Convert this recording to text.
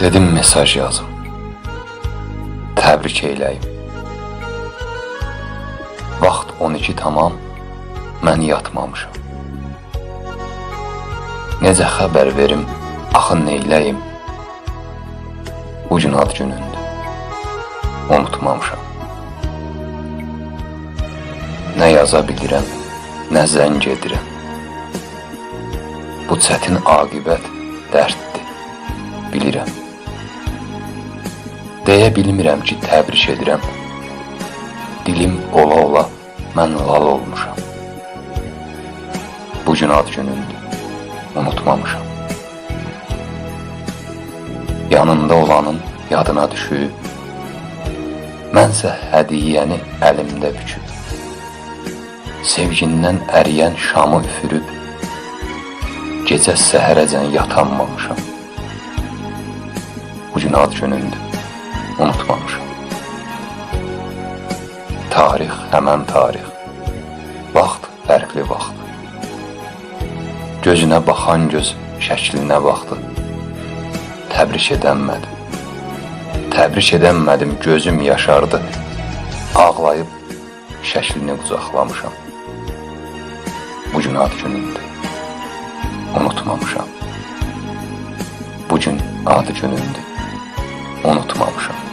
Dedim mesaj yazım. Təbrik eyləyim. Vaxt 12 tamam, mən yatmamışam. Necə xəbər verim, axı neyləyim? Bu gün ad günündür. Unutmamışam. Nə yaza bilirəm, nə zəng edirəm. Bu çətin aqibət dərddir, bilirəm. Deyə bilmirəm ki, təbrik edirəm. Dilim ola-ola mən lal olmuşam. Bu gün ad günündür, unutmamışam. Yanında olanın yadına düşüb, mənsə hədiyyəni əlimdə büküb. Sevgindən əriyən şamı üfürüb, gecə səhərəcən yatanmamışam. Bu gün ad günündür, unutmamışam. Tarix həmən tarix, vaxt fərqli vaxt. Gözünə baxan göz şəklinə baxdı. Təbrik edənmədim. Təbrik edənmədim, gözüm yaşardı. Ağlayıb şəklini qucaqlamışam. Bu gün ad günündür. Unutmamışam. Bu gün ad günündür. Unutmamışam.